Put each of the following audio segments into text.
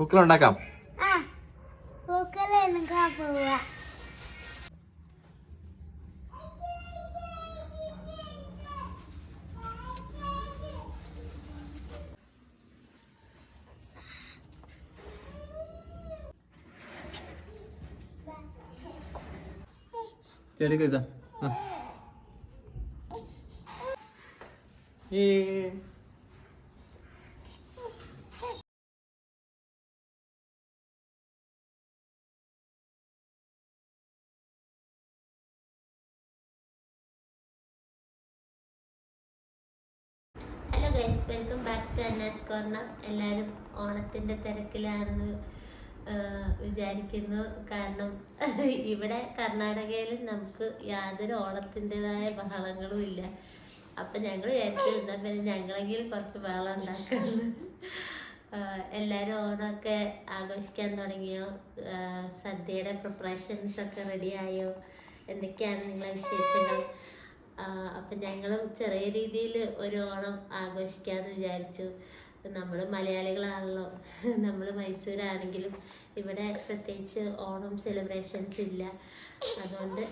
പൂക്കളുണ്ടാക്കാം. ആ പൂക്കളെടുക്കാൻ പോവാ ചെടിക്ക് ഇതാ ആ. Hello guys welcome back to Anna's corner എല്ലാവരും ഓണത്തിന്റെ തിരക്കിലാണെന്ന് വിചാരിക്കുന്നു. കാരണം ഇവിടെ കർണാടകയിൽ നമുക്ക് യാതൊരു ഓണത്തിന്റെതായ ബഹളങ്ങളും ഇല്ല. അപ്പം ഞങ്ങൾ വിചാരിച്ചു എന്നാൽ പിന്നെ ഞങ്ങളെങ്കിലും കുറച്ച് ബഹളം ഉണ്ടാക്കണം. എല്ലാവരും ഓണമൊക്കെ ആഘോഷിക്കാൻ തുടങ്ങിയോ? സദ്യയുടെ പ്രിപ്പറേഷൻസ് ഒക്കെ റെഡിയായോ എന്തൊക്കെയാണ് നിങ്ങളെ വിശേഷങ്ങൾ? അപ്പം ഞങ്ങളും ചെറിയ രീതിയിൽ ഒരു ഓണം ആഘോഷിക്കാമെന്ന് വിചാരിച്ചു. നമ്മൾ മലയാളികളാണല്ലോ. നമ്മൾ മൈസൂരാണെങ്കിലും ഇവിടെ പ്രത്യേകിച്ച് ഓണം സെലിബ്രേഷൻസ് ഇല്ല. അതുകൊണ്ട്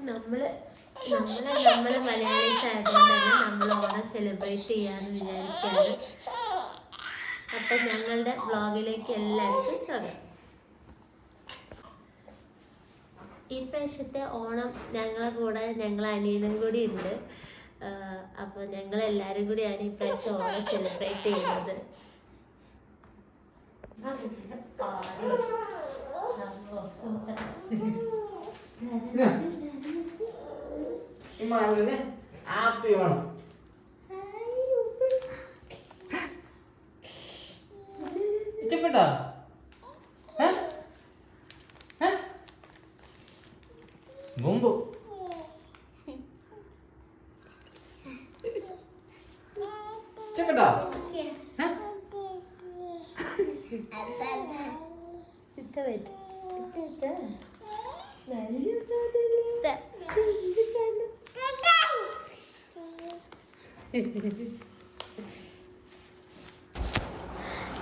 നമ്മൾ നമ്മൾ നമ്മൾ മലയാളീസ് ആയതുകൊണ്ട് തന്നെ നമ്മൾ ഓണം സെലിബ്രേറ്റ് ചെയ്യാന്ന് വിചാരിക്കുകയാണ് അപ്പൊ ഞങ്ങളുടെ വ്ളോഗിലേക്ക് എല്ലാവർക്കും സ്വാഗതം ഈ പ്രാവശ്യത്തെ ഓണം ഞങ്ങളെ കൂടെ ഞങ്ങൾ അനിയനും കൂടി ഉണ്ട് അപ്പോൾ ഞങ്ങൾ എല്ലാവരും കൂടിയാണ് ഈ പ്രാവശ്യം ഓണം സെലിബ്രേറ്റ് ചെയ്യുന്നത് ഈ മാവിന് ഹാപ്പി വേണം. ഇഷ്ടപ്പെട്ടോ? ഏ?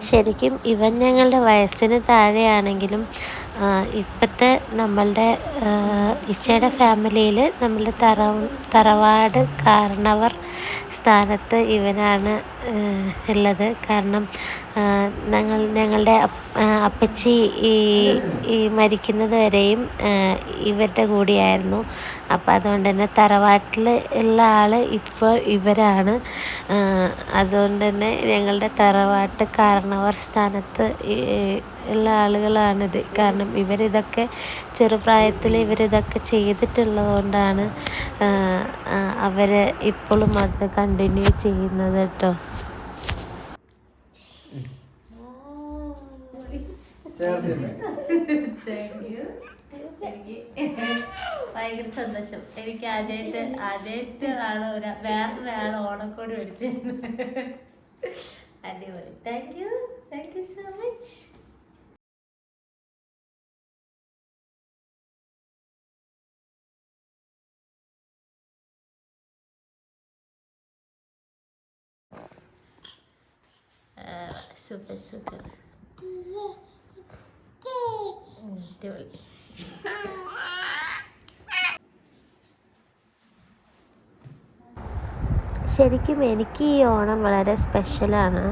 ശരിക്കും ഇവൻ ഞങ്ങളുടെ വയസ്സിന് താഴെയാണെങ്കിലും ഇപ്പോഴത്തെ നമ്മളുടെ ഇച്ചയുടെ ഫാമിലിയിൽ നമ്മളുടെ തറ തറവാട് കാരണവർ സ്ഥാനത്ത് ഇവനാണ് ഉള്ളത്. കാരണം ഞങ്ങൾ ഞങ്ങളുടെ അപ്പച്ചി ഈ ഈ മരിക്കുന്നത് വരെയും ഇവരുടെ കൂടെയായിരുന്നു. അപ്പം അതുകൊണ്ട് തന്നെ തറവാട്ടിൽ ഉള്ള ആൾ ഇപ്പോൾ ഇവരാണ്. അതുകൊണ്ട് തന്നെ ഞങ്ങളുടെ തറവാട്ട് കാരണവർ സ്ഥാനത്ത് ഉള്ള ആളുകളാണിത്. കാരണം ഇവരിതൊക്കെ ചെറുപ്രായത്തിൽ ഇവരിതൊക്കെ ചെയ്തിട്ടുള്ളത് കൊണ്ടാണ് അവർ ഇപ്പോഴും അത് കണ്ടിന്യൂ ചെയ്യുന്നത് കേട്ടോ. ഭയങ്കര സന്തോഷം. എനിക്ക് ആദ്യമായിട്ട് ആദ്യമായിട്ട് ആണ് ഒരു വേറൊരാൾ ഓണക്കോടി മേടിച്ചിരുന്നത്. അടിപൊളി. Thank you thank you so much ശരിക്കും എനിക്ക് ഈ ഓണം വളരെ സ്പെഷ്യലാണ്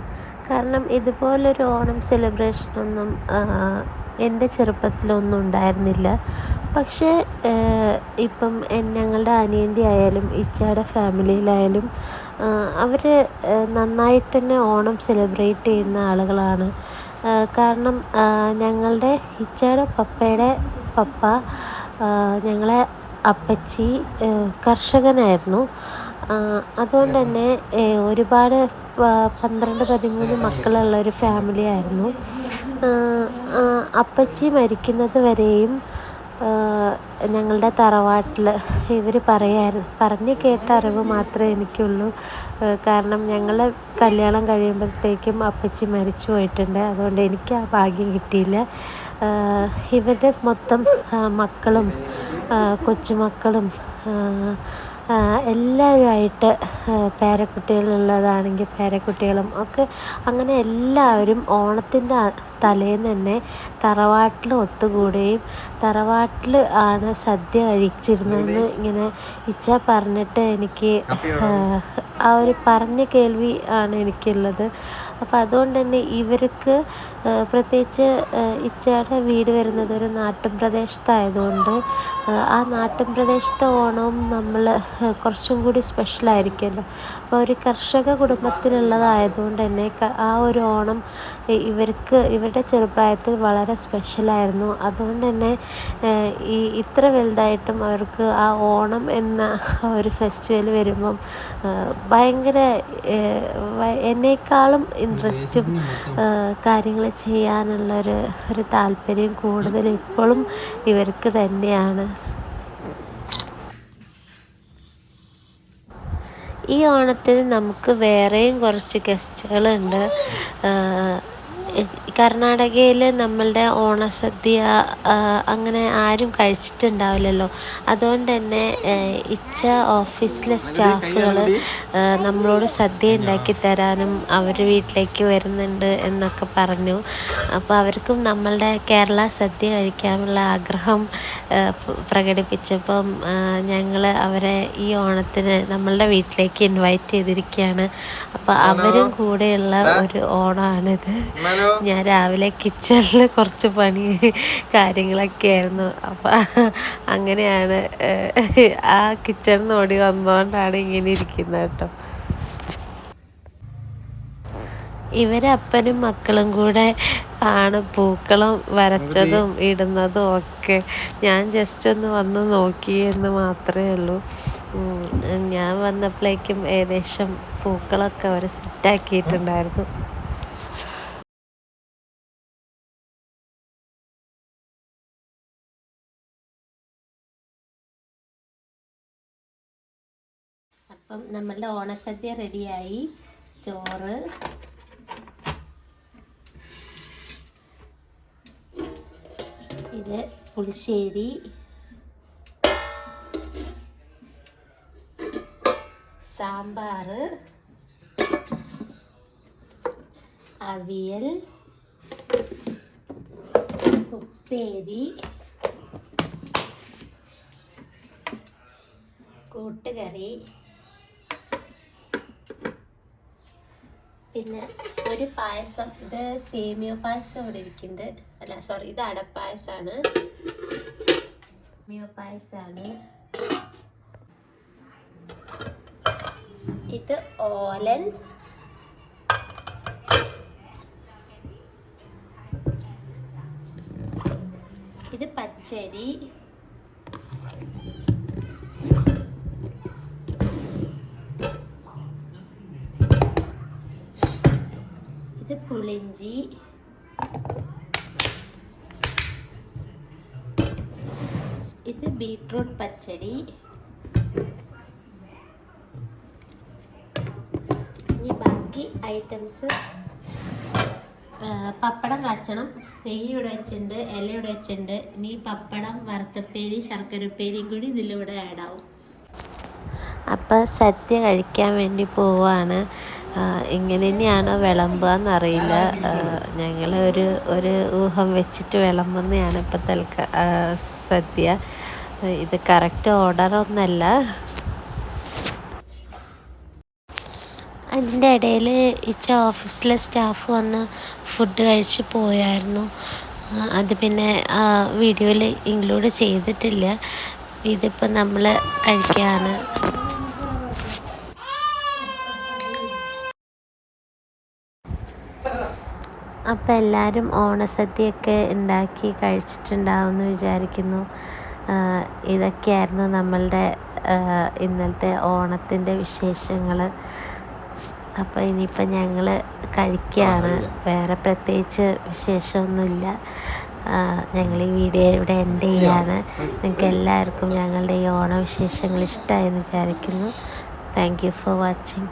കാരണം ഇതുപോലൊരു ഓണം സെലിബ്രേഷനൊന്നും എന്റെ ചെറുപ്പത്തിലൊന്നും ഉണ്ടായിരുന്നില്ല. പക്ഷേ ഇപ്പം ഞങ്ങളുടെ അനിയന്റെ ആയാലും ഇച്ചയുടെ ഫാമിലിയിലായാലും അവർ നന്നായിട്ട് തന്നെ ഓണം സെലിബ്രേറ്റ് ചെയ്യുന്ന ആളുകളാണ്. കാരണം ഞങ്ങളുടെ ഇച്ചയുടെ പപ്പയുടെ പപ്പ ഞങ്ങളെ അപ്പച്ചി കർഷകനായിരുന്നു. അതുകൊണ്ട് തന്നെ ഒരുപാട് പന്ത്രണ്ട് പതിമൂന്ന് മക്കളുള്ള ഒരു ഫാമിലി ആയിരുന്നു. അപ്പച്ചി മരിക്കുന്നത് വരെയും ഞങ്ങളുടെ തറവാട്ടിൽ ഇവർ പറയായിരുന്നു പറഞ്ഞു കേട്ട അറിവ് മാത്രമേ എനിക്കുള്ളൂ. കാരണം ഞങ്ങൾ കല്യാണം കഴിയുമ്പോഴത്തേക്കും അപ്പച്ചി മരിച്ചു പോയിട്ടുണ്ട്. അതുകൊണ്ട് എനിക്ക് ആ ഭാഗ്യം കിട്ടിയില്ല. ഇവരുടെ മൊത്തം മക്കളും കൊച്ചുമക്കളും എല്ലാവരുമായിട്ട് പേരക്കുട്ടികളുള്ളതാണെങ്കിൽ പേരക്കുട്ടികളും ഒക്കെ അങ്ങനെ എല്ലാവരും ഓണത്തിന്റെ തലേന്ന് തന്നെ തറവാട്ടിൽ ഒത്തുകൂടുകയും തറവാട്ടിൽ ആണ് സദ്യ കഴിച്ചിരുന്നതെന്ന് ഇങ്ങനെ ഇച്ച പറഞ്ഞിട്ട് എനിക്ക് ആ, ഒരു പറഞ്ഞ കേൾവി ആണ് എനിക്കുള്ളത്. അപ്പോൾ അതുകൊണ്ട് തന്നെ ഇവർക്ക് പ്രത്യേകിച്ച് ഇച്ചയുടെ വീട് വരുന്നത് ഒരു നാട്ടിൻ പ്രദേശത്തായതുകൊണ്ട് ആ, നാട്ടിൻ പ്രദേശത്തെ ഓണവും നമ്മൾ കുറച്ചും കൂടി സ്പെഷ്യലായിരിക്കുമല്ലോ അപ്പോൾ ഒരു കർഷക കുടുംബത്തിലുള്ളതായതുകൊണ്ട് തന്നെ ആ ഒരു ഓണം ഇവർക്ക് ഇവർക്ക് ഇവരുടെ ചെറുപ്രായത്തിൽ വളരെ സ്പെഷ്യലായിരുന്നു. അതുകൊണ്ട് തന്നെ ഈ ഇത്ര വലുതായിട്ടും അവർക്ക് ആ ഓണം എന്ന ഒരു ഫെസ്റ്റിവൽ വരുമ്പം ഭയങ്കര എന്നേക്കാളും ഇൻട്രസ്റ്റും കാര്യങ്ങൾ ചെയ്യാനുള്ളൊരു ഒരു താല്പര്യം കൂടുതൽ ഇപ്പോഴും ഇവർക്ക് തന്നെയാണ്. ഈ ഓണത്തിന് നമുക്ക് വേറെയും കുറച്ച് ഗസ്റ്റുകളുണ്ട്. കർണാടകയിൽ നമ്മളുടെ ഓണസദ്യ അങ്ങനെ ആരും കഴിച്ചിട്ടുണ്ടാവില്ലല്ലോ. അതുകൊണ്ട് തന്നെ ഇച്ച ഓഫീസിലെ സ്റ്റാഫുകൾ നമ്മളോട് സദ്യ ഉണ്ടാക്കി തരാനും അവർ വീട്ടിലേക്ക് വരുന്നുണ്ട് എന്നൊക്കെ പറഞ്ഞു. അപ്പോൾ അവർക്കും നമ്മളുടെ കേരള സദ്യ കഴിക്കാനുള്ള ആഗ്രഹം പ്രകടിപ്പിച്ചപ്പം ഞങ്ങൾ അവരെ ഈ ഓണത്തിന് നമ്മളുടെ വീട്ടിലേക്ക് ഇൻവൈറ്റ് ചെയ്തിരിക്കുകയാണ്. അപ്പോൾ അവരും കൂടെയുള്ള ഒരു ഓണമാണിത് ഞാൻ രാവിലെ കിച്ചണിൽ കുറച്ച് പണി കാര്യങ്ങളൊക്കെ ആയിരുന്നു. അപ്പം അങ്ങനെയാണ് ആ കിച്ചണിൽ ഓടി വന്നതുകൊണ്ടാണ് ഇങ്ങനെ ഇരിക്കുന്നത് കേട്ടോ. ഇവരപ്പനും മക്കളും കൂടെ ആണ് പൂക്കളും വരച്ചതും ഇടുന്നതും ഒക്കെ. ഞാൻ ജസ്റ്റ് ഒന്ന് വന്ന് നോക്കി എന്ന് മാത്രമേ ഉള്ളൂ. ഞാൻ വന്നപ്പോഴേക്കും ഏകദേശം പൂക്കളൊക്കെ അവർ സെറ്റാക്കിയിട്ടുണ്ടായിരുന്നു അപ്പം നമ്മളുടെ ഓണസദ്യ റെഡിയായി. ചോറ്. ഇത് പുളിശ്ശേരി. സാമ്പാർ അവിയൽ. ഉപ്പേരി. കൂട്ടുകറി. പിന്നെ ഒരു പായസം ഇത് സേമിയ പായസം ഇവിടെ ഇരിക്കുന്നുണ്ട് അല്ല സോറി ഇത് അടപ്പായസമാണ് സേമിയ പായസമാണ് ഇത് ഓലൻ. ഇത് പച്ചടി ഇത് പുളിഞ്ചി ഇത് ബീട്രൂട്ട് പച്ചടി. ഇനി ബാക്കി ഐറ്റംസ്. പപ്പടം കാച്ചണം. നെയ്യ് ഇവിടെ വെച്ചിട്ടുണ്ട് ഇല ഇവിടെ വെച്ചിട്ടുണ്ട്. ഇനി പപ്പടം വറുത്തപ്പേരി ശർക്കരപ്പേരിയും കൂടി ഇതിലൂടെ ആഡ് ആവും. അപ്പം സദ്യ കഴിക്കാൻ വേണ്ടി പോവാണ്. ഇങ്ങനെ തന്നെയാണ് വിളമ്പുക എന്നറിയില്ല ഞങ്ങൾ ഒരു ഒരു ഊഹം വെച്ചിട്ട് വിളമ്പുന്നതാണ് ഇപ്പം തൽക്ക സദ്യ. ഇത് കറക്റ്റ് ഓർഡറൊന്നല്ല. അതിന്റെ ഇടയിൽ ഇച്ച ഓഫീസിലെ സ്റ്റാഫ് വന്ന് ഫുഡ് കഴിച്ച് പോയായിരുന്നു. അത് പിന്നെ ആ വീഡിയോയിൽ ഇൻക്ലൂഡ് ചെയ്തിട്ടില്ല. ഇതിപ്പോൾ നമ്മൾ കഴിക്കുകയാണ് അപ്പോൾ എല്ലാവരും ഓണസദ്യയൊക്കെ ഉണ്ടാക്കി കഴിച്ചിട്ടുണ്ടാവുമെന്ന് വിചാരിക്കുന്നു. ആഹ് ഇതൊക്കെയായിരുന്നു നമ്മളുടെ ഇന്നലത്തെ ഓണത്തിന്റെ വിശേഷങ്ങൾ അപ്പോൾ ഇനിയിപ്പോൾ ഞങ്ങൾ കഴിക്കുകയാണ്. വേറെ പ്രത്യേകിച്ച് വിശേഷമൊന്നുമില്ല. ഞങ്ങൾ ഈ വീഡിയോ ഇവിടെ എൻഡ് ചെയ്യാണ്. നിങ്ങൾക്ക് എല്ലാവർക്കും ഞങ്ങളുടെ ഈ ഓണവിശേഷങ്ങൾ ഇഷ്ടമായെന്ന് വിചാരിക്കുന്നു. Thank you for watching